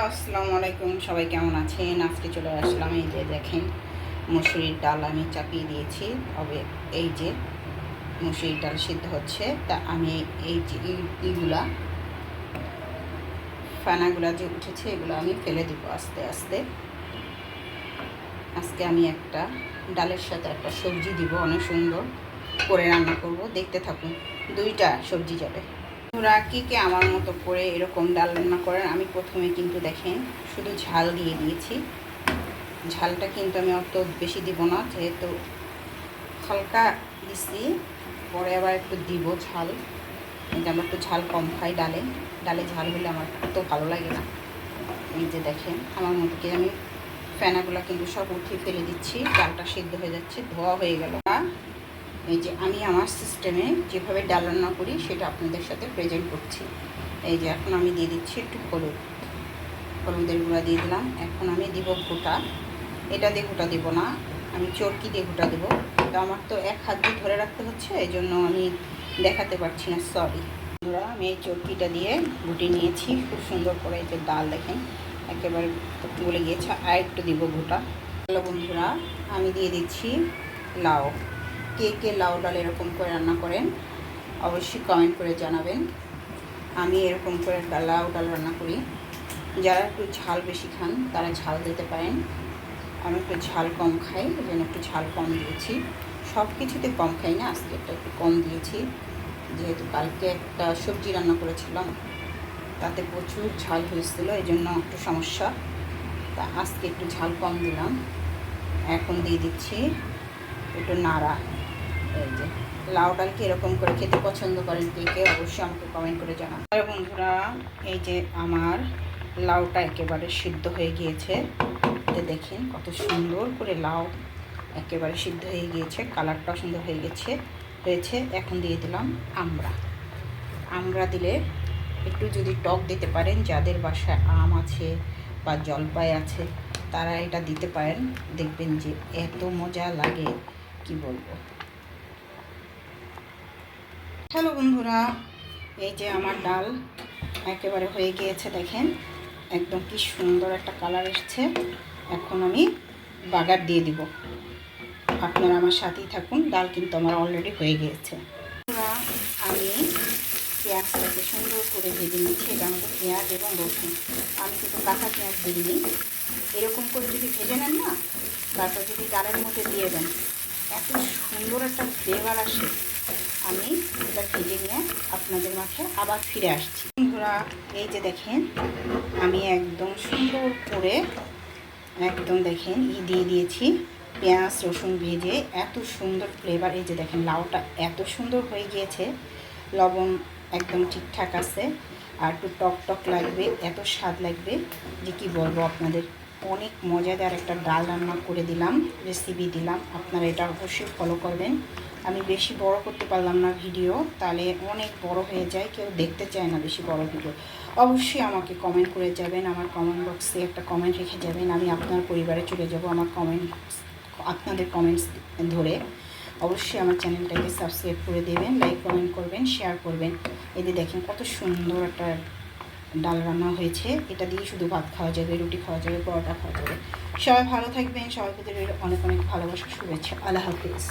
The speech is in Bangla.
আসসালামু আলাইকুম, সবাই কেমন আছেন? আজকে চলে আসলাম এই যে দেখেন, মুসুরির ডাল আমি চাপিয়ে দিয়েছি। তবে এই যে মুসুরির ডাল সিদ্ধ হচ্ছে, তা আমি এই যে ইগুলা ফানাগুলা যে উঠেছে, এগুলো আমি ফেলে দিব আস্তে আস্তে। আজকে আমি একটা ডালের সাথে একটা সবজি দিব, অনেক সুন্দর করে রান্না করব। দেখতে থাকুন, দুইটা সবজি যাবে। ওরা কে কে আমার মতো করে এরকম ডাল রান্না করেন আমি প্রথমে কিন্তু দেখেন, শুধু ঝাল দিয়ে দিয়েছি। ঝালটা কিন্তু আমি অত বেশি দিব না, যেহেতু হালকা দিছি, পরে আবার একটু দিব ঝাল। যে আমরা একটু ঝাল কম খাই ডালে ডালে ঝাল হলে আমার অত ভালো লাগে না। এই যে দেখেন, আমার কি আমি ফেনাগুলো কিন্তু সব উঠিয়ে ফেলে দিচ্ছি, ডালটা সিদ্ধ হয়ে যাচ্ছে, ধোয়া হয়ে গেল। এই যে আমি আমার সিস্টেমে যেভাবে ডাল রান্না করি, সেটা আপনাদের সাথে প্রেজেন্ট করছি। এই যে এখন আমি দিয়ে দিচ্ছি একটু হলুদ। হলুদের গুঁড়া দিয়ে দিলাম। এখন আমি দিব ভুটা এটা দিয়ে ভুটা দেবো না। আমি চরকি দিয়ে ভুটা দেবো। তো আমার তো এক হাত দিয়ে ধরে রাখতে হচ্ছে এই জন্য আমি দেখাতে পারছি না সরি বন্ধুরা, আমি এই চরকিটা দিয়ে গুটি নিয়েছি। খুব সুন্দর করে এই যে ডাল দেখেন, একেবারে গলে গিয়েছে। আর একটু দিব ভুটা হ্যালো বন্ধুরা, আমি দিয়ে দিচ্ছি লাউ। কে কে লাউ ডাল এরকম করে রান্না করেন, অবশ্যই কমেন্ট করে জানাবেন। আমি এরকম করে লাউ ডাল রান্না করি। যারা একটু ঝাল বেশি খান, তারা ঝাল দিতে পারেন। আমি একটু ঝাল কম খাই এই জন্য একটু ঝাল কম দিয়েছি। সব কিছুতে কম খাই না, আজকে একটা একটু কম দিয়েছি। যেহেতু কালকে একটা সবজি রান্না করেছিলাম, তাতে প্রচুর ঝাল হয়েছিল এই জন্য একটু সমস্যা। তা আজকে একটু ঝাল কম দিলাম। এখন দিয়ে দিচ্ছি একটু নাড়া। লাউ ডাল কি এরকম করে খেতে পছন্দ করেন কে কে অবশ্যই আমাকে কমেন্ট করে জানান। আর বন্ধুরা, এই যে আমার লাউটা একেবারে সিদ্ধ হয়ে গিয়েছে। দেখেন কত সুন্দর করে লাউ একেবারে সিদ্ধ হয়ে গিয়েছে, কালারটাও সুন্দর হয়ে গেছে, হয়েছে। এখন দিয়ে দিলাম আমরা আমরা দিলে একটু যদি টক দিতে পারেন, যাদের বাসায় আম আছে বা জলপাই আছে, তারা এটা দিতে পারেন। দেখবেন যে এত মজা লাগে, কি বলব? হ্যালো বন্ধুরা, এই যে আমার ডাল একেবারে হয়ে গিয়েছে, দেখেন একদম কি সুন্দর একটা কালার এসছে। এখন আমি বাগার দিয়ে দিব। আপনারা আমার সাথেই থাকুন, ডাল কিন্তু আমার অলরেডি হয়ে গিয়েছে। আমি পেঁয়াজটাকে সুন্দর করে ভেজে নিচ্ছি এটার মধ্যে পেঁয়াজ এবং রসুন। আমি কিন্তু কাঁচা পেঁয়াজ দিইনি এরকম করে যদি ভেজে নেন না, তারপর যদি ডালের মধ্যে দিয়ে দেন, এত সুন্দর একটা ফ্লেভার আসে। আমি এটা ভেজে নিয়ে আপনাদের মাঝে আবার ফিরে আসছি। বন্ধুরা, এই যে দেখেন, আমি একদম সুন্দর করে একদম দেখেন ই দিয়ে দিয়েছি পেঁয়াজ, রসুন ভেজে। এত সুন্দর ফ্লেভার এই যে দেখেন, লাউটা এত সুন্দর হয়ে গিয়েছে। লবণ একদম ঠিকঠাক আছে। আর একটু টক টক লাগবে, এত স্বাদ লাগবে যে কি বলব আপনাদের? অনেক মজাদার একটা ডাল রান্না করে দিলাম রেসিপি দিলাম। আপনারা এটা অবশ্যই ফলো করবেন। আমি বেশি বড় করতে পারলাম না ভিডিও তাহলে অনেক বড় হয়ে যায়, কেউ দেখতে চায় না বেশি বড় ভিডিও অবশ্যই আমাকে কমেন্ট করে যাবেন, আমার কমেন্ট বক্সে একটা কমেন্ট রেখে যাবেন, আমি আপনার পরিবারে চলে যাব আমার কমেন্ট আপনাদের কমেন্টস ধরে। অবশ্যই আমার চ্যানেলটাকে সাবস্ক্রাইব করে দেবেন লাইক কমেন্ট করবেন শেয়ার করবেন। এদের দেখেন কত সুন্দর একটা ডাল রান্না হয়েছে। এটা দিয়ে শুধু ভাত খাওয়া যাবে, রুটি খাওয়া যাবে, পরোটা খাওয়া যাবে। সবাই ভালো থাকবেন, সবাই প্রতি অনেক অনেক ভালোবাসা, শুভেচ্ছা। আল্লাহ হাফিজ।